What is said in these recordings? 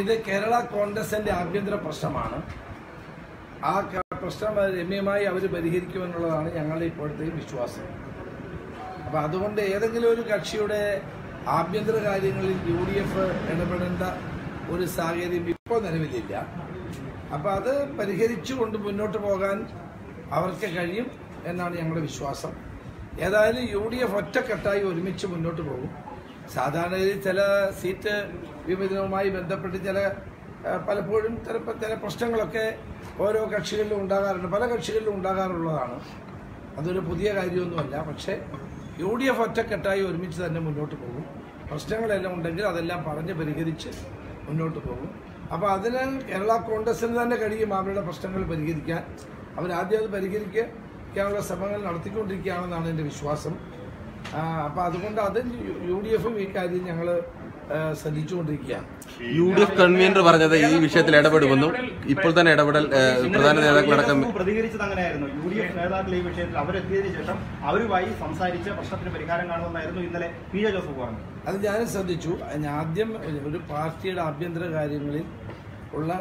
ഇത് കേരള കോൺഗ്രസിന്റെ ആഭ്യന്തര പ്രശ്നമാണ്. ആ പ്രശ്നം രമ്യമായി അവർ പരിഹരിക്കുമെന്നുള്ളതാണ് ഞങ്ങളുടെ ഇപ്പോഴത്തെ വിശ്വാസം. അപ്പം അതുകൊണ്ട് ഏതെങ്കിലും ഒരു കക്ഷിയുടെ ആഭ്യന്തര കാര്യങ്ങളിൽ യു ഡി എഫ് ഇടപെടേണ്ട ഒരു സാഹചര്യം ഇപ്പോൾ നിലവിലില്ല. അപ്പം അത് പരിഹരിച്ചുകൊണ്ട് മുന്നോട്ട് പോകാൻ അവർക്ക് കഴിയും എന്നാണ് ഞങ്ങളുടെ വിശ്വാസം. ഏതായാലും യു ഡി എഫ് ഒറ്റക്കെട്ടായി ഒരുമിച്ച് മുന്നോട്ട് പോകും. സാധാരണ ചില സീറ്റ് വിഭജനവുമായി ബന്ധപ്പെട്ട് ചില പലപ്പോഴും ചിലപ്പോൾ ചില പ്രശ്നങ്ങളൊക്കെ ഓരോ കക്ഷികളിലും ഉണ്ടാകാറുണ്ട്. പല കക്ഷികളിലും ഉണ്ടാകാറുള്ളതാണ്. അതൊരു പുതിയ കാര്യമൊന്നുമല്ല. പക്ഷേ യു ഡി എഫ് ഒറ്റക്കെട്ടായി ഒരുമിച്ച് തന്നെ മുന്നോട്ട് പോകും. പ്രശ്നങ്ങളെല്ലാം ഉണ്ടെങ്കിൽ അതെല്ലാം പറഞ്ഞ് പരിഹരിച്ച് മുന്നോട്ട് പോകും. അപ്പോൾ അതിന് കേരള കോൺഗ്രസിന് തന്നെ കഴിയും അവരുടെ പ്രശ്നങ്ങൾ പരിഹരിക്കാൻ. അവരാദ്യം അത് പരിഹരിക്കാനുള്ള ശ്രമങ്ങൾ നടത്തിക്കൊണ്ടിരിക്കുകയാണെന്നാണ് എന്റെ വിശ്വാസം. അപ്പോൾ അതുകൊണ്ട് അത് യു ഡി എഫും ഈ കാര്യം ഞങ്ങൾ ശ്രദ്ധിച്ചുകൊണ്ടിരിക്കുകയാണ്. യു ഡി എഫ് കൺവീനർ പറഞ്ഞത് ഈ വിഷയത്തിൽ ഇടപെടുമെന്നും ഇപ്പോൾ തന്നെ ഇടപെടൽ പ്രധാന നേതാക്കളടക്കം അടക്കം പ്രതികരിച്ചത് അങ്ങനെയായിരുന്നു. യു ഡി എഫ് നേതാക്കൾ ഈ വിഷയത്തിൽ അവരെത്തിയതിനു ശേഷം അവരുമായി സംസാരിച്ച് പ്രശ്നത്തിന് പരിഹാരം കാണുമെന്നായിരുന്നു ഇന്നലെ പി എ ജോസഫ് പറഞ്ഞത് അത് ഞാനും ശ്രദ്ധിച്ചു. ആദ്യം ഒരു പാർട്ടിയുടെ ആഭ്യന്തര കാര്യങ്ങളിൽ ഉള്ള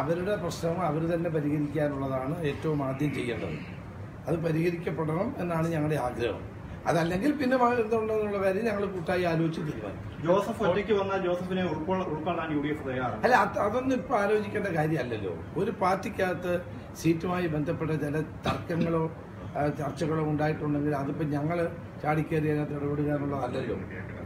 അവരുടെ പ്രശ്നങ്ങൾ അവർ തന്നെ പരിഹരിക്കാനുള്ളതാണ് ഏറ്റവും ആദ്യം ചെയ്യേണ്ടത്. അത് പരിഹരിക്കപ്പെടണം എന്നാണ് ഞങ്ങളുടെ ആഗ്രഹം. അതല്ലെങ്കിൽ പിന്നെ എന്തുണ്ടെന്നുള്ള കാര്യം ഞങ്ങൾ കൂട്ടായി ആലോചിച്ച് തീരുമാനിക്കും. ജോസഫ് ഒറ്റയ്ക്ക് വന്നാൽ ജോസഫിനെ ഉൾക്കൊള്ള- ഉൾക്കൊള്ളാൻ യു ഡി എഫ് തയ്യാറാണ്. അല്ല അതൊന്നും ഇപ്പൊ ആലോചിക്കേണ്ട കാര്യമല്ലല്ലോ. ഒരു പാർട്ടിക്കകത്ത് സീറ്റുമായി ബന്ധപ്പെട്ട ചില തർക്കങ്ങളോ ചർച്ചകളോ ഉണ്ടായിട്ടുണ്ടെങ്കിൽ അതിപ്പോ ഞങ്ങൾ ചാടിക്കേറി അതിനകത്ത് ഇടപെടുക എന്നുള്ളതല്ലല്ലോ.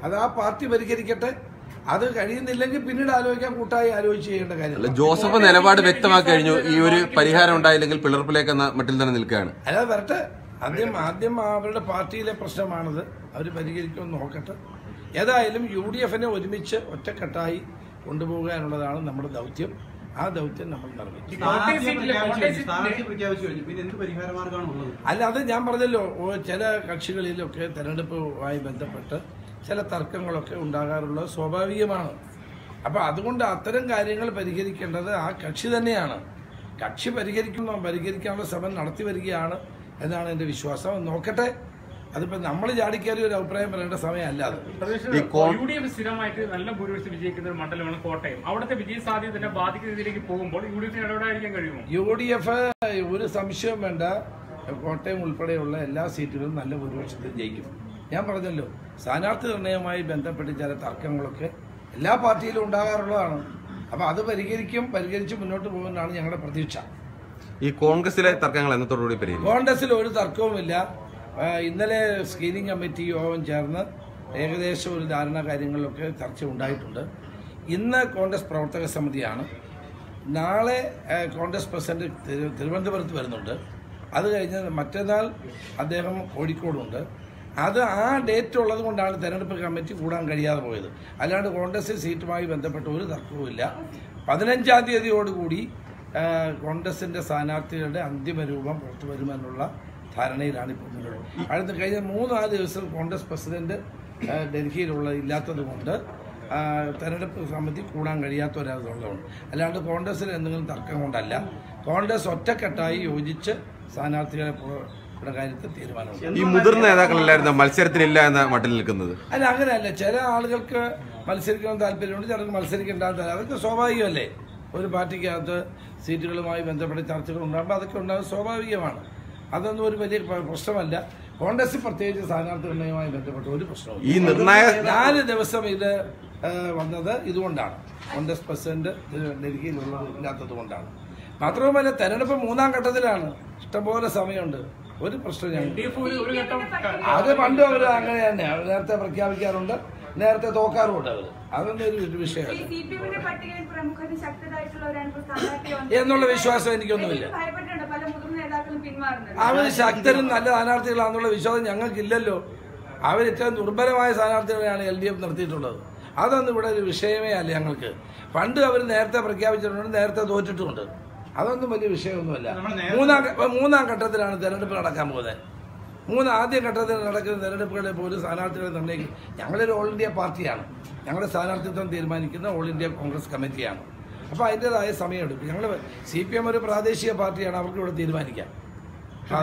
അത് ആ പാർട്ടി പരിഹരിക്കട്ടെ. അത് കഴിയുന്നില്ലെങ്കിൽ പിന്നീട് ആലോചിക്കാൻ കൂട്ടായി ആലോചിച്ച് ചെയ്യേണ്ട അല്ല, ജോസഫ് നിലപാട് വ്യക്തമാക്കി കഴിഞ്ഞു. ഈ ഒരു പരിഹാരം ഉണ്ടായില്ലെങ്കിൽ പിളർപ്പിലേക്ക് എന്ന മട്ടിൽ തന്നെ നിൽക്കുകയാണ്. അല്ലാതെ വരട്ടെ. ആദ്യം ആദ്യം അവരുടെ പാർട്ടിയിലെ പ്രശ്നമാണത്. അവർ പരിഹരിക്കുമെന്ന് നോക്കട്ടെ. ഏതായാലും യു ഡി എഫിനെ ഒരുമിച്ച് ഒറ്റക്കെട്ടായി കൊണ്ടുപോകുക എന്നുള്ളതാണ് നമ്മുടെ ദൗത്യം. ആ ദൗത്യം നമ്മൾ നിർവഹിക്കും. അല്ല അത് ഞാൻ പറഞ്ഞല്ലോ. ചില കക്ഷികളിലൊക്കെ തെരഞ്ഞെടുപ്പുമായി ബന്ധപ്പെട്ട് ചില തർക്കങ്ങളൊക്കെ ഉണ്ടാകാറുള്ളത് സ്വാഭാവികമാണ്. അപ്പോൾ അതുകൊണ്ട് അത്തരം കാര്യങ്ങൾ പരിഹരിക്കേണ്ടത് ആ കക്ഷി തന്നെയാണ്. കക്ഷി പരിഹരിക്കുന്ന പരിഹരിക്കാനുള്ള ശ്രമം നടത്തി വരികയാണ് എന്നാണ് എന്റെ വിശ്വാസം. നോക്കട്ടെ. അതിപ്പോ നമ്മൾ ചാടിക്കേറി ഒരു അഭിപ്രായം പറയേണ്ട സമയമല്ല അത്. യു ഡി എഫ് സ്ഥിരമായിട്ട് നല്ല ഭൂരിപക്ഷം വിജയിക്കുന്ന ഒരു മണ്ഡലമാണ് കോട്ടയം. അവിടുത്തെ വിജയ സാധ്യത ബാധിക്കുന്ന രീതിയിലേക്ക് പോകുമ്പോൾ യു ഡി എഫിന് ഇടപെടാതിരിക്കാൻ കഴിയുമോ? യു ഡി എഫ് ഒരു സംശയവും വേണ്ട. കോട്ടയം ഉൾപ്പെടെയുള്ള എല്ലാ സീറ്റുകളും നല്ല ഭൂരിപക്ഷത്തിൽ ജയിക്കും. ഞാൻ പറഞ്ഞല്ലോ സ്ഥാനാർത്ഥി നിർണയവുമായി ബന്ധപ്പെട്ട് ചില തർക്കങ്ങളൊക്കെ എല്ലാ പാർട്ടിയിലും ഉണ്ടാകാറുള്ളതാണ്. അപ്പോൾ അത് പരിഹരിക്കും പരിഹരിച്ച് മുന്നോട്ട് പോകുമെന്നാണ് ഞങ്ങളുടെ പ്രതീക്ഷ. ഈ കോൺഗ്രസിലെ തർക്കങ്ങൾ എന്നത്തോടുകൂടി പരിഹരിക്കും. കോൺഗ്രസിൽ ഒരു തർക്കവുമില്ല. ഇന്നലെ സ്ക്രീനിംഗ് കമ്മിറ്റി യോഗം ചേർന്ന് ഏകദേശം ഒരു ധാരണ കാര്യങ്ങളിലൊക്കെ ചർച്ച ഉണ്ടായിട്ടുണ്ട്. ഇന്ന് കോൺഗ്രസ് പ്രവർത്തക സമിതിയാണ്. നാളെ കോൺഗ്രസ് പ്രസിഡന്റ് തിരുവനന്തപുരത്ത് വരുന്നുണ്ട്. അത് കഴിഞ്ഞ് മറ്റന്നാൾ അദ്ദേഹം കോഴിക്കോടുണ്ട്. അത് ആ ഡേറ്റ് ഉള്ളത് കൊണ്ടാണ് തെരഞ്ഞെടുപ്പ് കമ്മിറ്റി കൂടാൻ കഴിയാതെ പോയത്. അല്ലാണ്ട് കോൺഗ്രസ് സീറ്റുമായി ബന്ധപ്പെട്ട ഒരു തർക്കവുമില്ല പതിനഞ്ചാം തീയതിയോടുകൂടി കോൺഗ്രസിന്റെ സ്ഥാനാർത്ഥികളുടെ അന്തിമ രൂപം പുറത്തു വരുമെന്നുള്ള ധാരണയിലാണ് ഇപ്പോൾ മുന്നോട്ട് അടുത്ത കഴിഞ്ഞ മൂന്നാൽ ദിവസം കോൺഗ്രസ് പ്രസിഡന്റ് ഡൽഹിയിലുള്ള ഇല്ലാത്തത് കൊണ്ട് തെരഞ്ഞെടുപ്പ് സമിതി കൂടാൻ കഴിയാത്ത അല്ലാണ്ട് കോൺഗ്രസിൽ എന്തെങ്കിലും തർക്കം കൊണ്ടല്ല. കോൺഗ്രസ് ഒറ്റക്കെട്ടായി യോജിച്ച് സ്ഥാനാർത്ഥികളെ കാര്യത്തിൽ തീരുമാനമുണ്ട്. ഈ മുതിർന്ന നേതാക്കളല്ലായിരുന്നു? മത്സരത്തിനില്ല എന്ന മട്ടിൽ നിൽക്കുന്നത്. അല്ല അങ്ങനെയല്ല. ചില ആളുകൾക്ക് മത്സരിക്കാൻ താല്പര്യമുണ്ട് ചിലർക്ക് മത്സരിക്കേണ്ട താല്പര്യം അതൊക്കെ സ്വാഭാവികമല്ലേ? ഒരു പാർട്ടിക്കകത്ത് സീറ്റുകളുമായി ബന്ധപ്പെട്ട ചർച്ചകൾ ഉണ്ടാകുമ്പോൾ അതൊക്കെ ഉണ്ടാകുന്നത് സ്വാഭാവികമാണ്. അതൊന്നും ഒരു വലിയ പ്രശ്നമല്ല. കോൺഗ്രസ് പ്രത്യേകിച്ച് സ്ഥാനാർത്ഥി നിർണയവുമായി ബന്ധപ്പെട്ട ഒരു പ്രശ്നവും ഈ നാല് ദിവസം ഇത് വന്നത് ഇതുകൊണ്ടാണ്. കോൺഗ്രസ് പ്രസിഡന്റ് ഡൽഹിയിലുള്ളത് ഇല്ലാത്തത് കൊണ്ടാണ് മാത്രവുമല്ല തെരഞ്ഞെടുപ്പ് മൂന്നാം ഘട്ടത്തിലാണ്. ഇഷ്ടംപോലെ സമയമുണ്ട്. ഒരു പ്രശ്നം അത് പണ്ട് അവർ അങ്ങനെ തന്നെ. അവർ നേരത്തെ പ്രഖ്യാപിക്കാറുണ്ട്. നേരത്തെ തോക്കാറുമുണ്ട് അവർ അതൊന്നും ഒരു സ്ഥാനാർത്ഥി എന്നുള്ള വിശ്വാസം എനിക്കൊന്നുമില്ല. അവർ ശക്തരും നല്ല സ്ഥാനാർത്ഥികളാണെന്നുള്ള വിശ്വാസം ഞങ്ങൾക്കില്ലല്ലോ. അവർ ഏറ്റവും ദുർബലമായ സ്ഥാനാർത്ഥികളെയാണ് എൽ ഡി എഫ് നിർത്തിയിട്ടുള്ളത്. അതൊന്നും ഇവിടെ ഒരു വിഷയമേ അല്ല ഞങ്ങൾക്ക്. പണ്ട് അവർ നേരത്തെ പ്രഖ്യാപിച്ചിട്ടുണ്ട്. നേരത്തെ തോറ്റിട്ടുമുണ്ട്. അതൊന്നും വലിയ വിഷയമൊന്നുമല്ല. മൂന്നാം മൂന്നാം ഘട്ടത്തിലാണ് തെരഞ്ഞെടുപ്പ് നടക്കാൻ പോകുന്നത്. മൂന്ന് ആദ്യ ഘട്ടത്തിൽ നടക്കുന്ന തെരഞ്ഞെടുപ്പുകളെ പോലും സ്ഥാനാർത്ഥികളെ നിർണയിക്കും ഞങ്ങളൊരു ഓൾ ഇന്ത്യ പാർട്ടിയാണ്. ഞങ്ങളുടെ സ്ഥാനാർത്ഥിത്വം തീരുമാനിക്കുന്ന ഓൾ ഇന്ത്യ കോൺഗ്രസ് കമ്മിറ്റിയാണ്. അപ്പോൾ അതിന്റെതായ സമയമെടുക്കും. ഞങ്ങൾ സി പി എം ഒരു പ്രാദേശിക പാർട്ടിയാണ്. അവർക്ക് ഇവിടെ തീരുമാനിക്കാം.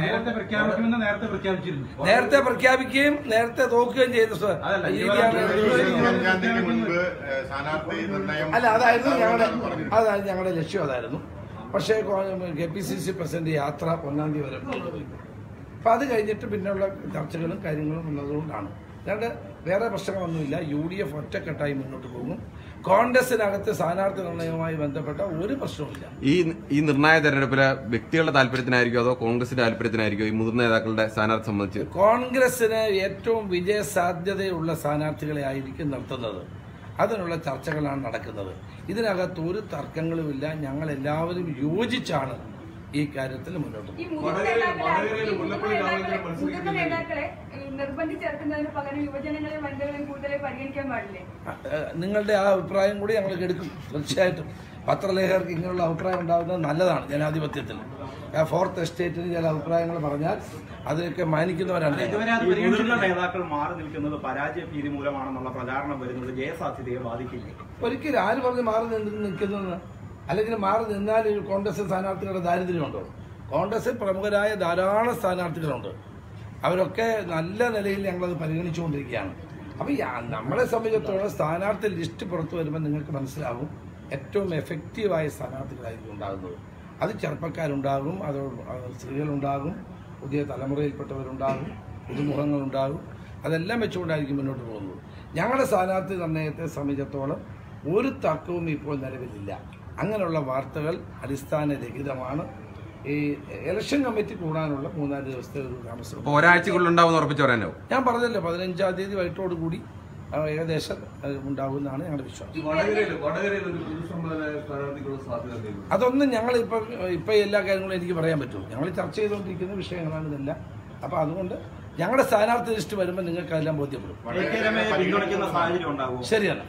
നേരത്തെ പ്രഖ്യാപിക്കുമെന്ന് നേരത്തെ പ്രഖ്യാപിച്ചിരുന്നു. നേരത്തെ പ്രഖ്യാപിക്കുകയും നേരത്തെ തോക്കുകയും ചെയ്ത അല്ല അതായിരുന്നു ഞങ്ങളുടെ അതായിരുന്നു ഞങ്ങളുടെ ലക്ഷ്യം അതായിരുന്നു. പക്ഷേ K P C C president യാത്ര ഒന്നാം തീയതി വരെ അപ്പൊ അത് കഴിഞ്ഞിട്ട് പിന്നെയുള്ള ചർച്ചകളും കാര്യങ്ങളും വന്നതുകൊണ്ടാണ്. അല്ലാണ്ട് വേറെ പ്രശ്നങ്ങളൊന്നുമില്ല. യു ഡി എഫ് ഒറ്റക്കെട്ടായി മുന്നോട്ട് പോകും. കോൺഗ്രസിനകത്ത് സ്ഥാനാർത്ഥി നിർണയവുമായി ബന്ധപ്പെട്ട ഒരു പ്രശ്നവുമില്ല. ഈ ഈ നിർണായ തെരഞ്ഞെടുപ്പിലെ വ്യക്തികളുടെ താല്പര്യത്തിനായിരിക്കും അതോ കോൺഗ്രസിന്റെ താല്പര്യത്തിനായിരിക്കും ഈ മുതിർന്ന നേതാക്കളുടെ സ്ഥാനാർത്ഥി സംബന്ധിച്ച്? കോൺഗ്രസിന് ഏറ്റവും വിജയ സാധ്യതയുള്ള സ്ഥാനാർത്ഥികളെ ആയിരിക്കും നിർത്തുന്നത്. അതിനുള്ള ചർച്ചകളാണ് നടക്കുന്നത്. ഇതിനകത്ത് ഒരു തർക്കങ്ങളുമില്ല. ഞങ്ങൾ എല്ലാവരും യോജിച്ചാണ് ഈ കാര്യത്തിൽ മുന്നോട്ട് പോകുന്നത്. നിർബന്ധിച്ചിറക്കുന്നതിന് പകരം യുവജനങ്ങളെയും വനിതകളെയും കൂടുതലായി പരിഗണിക്കാൻ പാടില്ലേ? നിങ്ങളുടെ ആ അഭിപ്രായം കൂടി ഞങ്ങൾ എടുക്കും. തീർച്ചയായിട്ടും. പത്രലേഖകർക്ക് ഇങ്ങനെയുള്ള അഭിപ്രായം ഉണ്ടാകുന്നത് നല്ലതാണ് ജനാധിപത്യത്തിൽ. ആ ഫോർത്ത് എസ്റ്റേറ്റിന് ചില അഭിപ്രായങ്ങൾ പറഞ്ഞാൽ അതിനൊക്കെ മാനിക്കുന്നവരാണ്. മുതിർന്ന നേതാക്കൾ മാറി നിൽക്കുന്നത് പരാജയ ഭീതി മൂലമാണെന്നുള്ള പ്രചാരണം വരുന്നത് ജയസാധ്യതയെ ബാധിക്കില്ലേ? ഒരിക്കലും ആര് പറഞ്ഞ് മാറി നിന്ന് നിൽക്കുന്നതെന്ന്? അല്ലെങ്കിൽ മാറി നിന്നാൽ കോൺഗ്രസ് സ്ഥാനാർത്ഥികളുടെ ദാരിദ്ര്യമുണ്ടോ? കോൺഗ്രസിൽ പ്രമുഖരായ ധാരാളം സ്ഥാനാർത്ഥികളുണ്ട്. അവരൊക്കെ നല്ല നിലയിൽ ഞങ്ങളത് പരിഗണിച്ചുകൊണ്ടിരിക്കുകയാണ്. അപ്പോൾ നമ്മളെ സംബന്ധിച്ചിടത്തോളം സ്ഥാനാർത്ഥി ലിസ്റ്റ് പുറത്തു വരുമ്പോൾ നിങ്ങൾക്ക് മനസ്സിലാവും ഏറ്റവും എഫക്റ്റീവായ സ്ഥാനാർത്ഥികളായിരിക്കും ഉണ്ടാകുന്നത്. അത് ചെറുപ്പക്കാരുണ്ടാകും അത് സ്ത്രീകളുണ്ടാകും പുതിയ തലമുറയിൽപ്പെട്ടവരുണ്ടാകും പുതുമുഖങ്ങളുണ്ടാകും. അതെല്ലാം വെച്ചുകൊണ്ടായിരിക്കും മുന്നോട്ട് പോകുന്നത്. ഞങ്ങളുടെ സ്ഥാനാർത്ഥി നിർണയത്തെ സംബന്ധിച്ചിടത്തോളം ഒരു തർക്കവും ഇപ്പോൾ നിലവിലില്ല. അങ്ങനെയുള്ള വാർത്തകൾ അടിസ്ഥാനരഹിതമാണ്. ഈ ഇലക്ഷൻ കമ്മിറ്റി കൂടാനുള്ള മൂന്നാൽ ദിവസത്തെ ഒരു താമസം അപ്പൊ ഉറപ്പിച്ചു ഉണ്ടാവും ഉറപ്പിച്ച് പറയാനോ? ഞാൻ പറഞ്ഞല്ലോ പതിനഞ്ചാം തീയതി വൈകിട്ടോട് കൂടി ഏകദേശം ഉണ്ടാകുമെന്നാണ് ഞങ്ങളുടെ വിശ്വാസം. അതൊന്നും ഞങ്ങൾ ഇപ്പം ഇപ്പം എല്ലാ കാര്യങ്ങളും എനിക്ക് പറയാൻ പറ്റുമോ ഞങ്ങൾ ചർച്ച ചെയ്തുകൊണ്ടിരിക്കുന്ന വിഷയങ്ങളാണ് ഇതെല്ലാം. അപ്പം അതുകൊണ്ട് ഞങ്ങളുടെ സ്ഥാനാർത്ഥി ലിസ്റ്റ് വരുമ്പോൾ നിങ്ങൾക്ക് അതെല്ലാം ബോധ്യപ്പെടും ശരിയാണ്.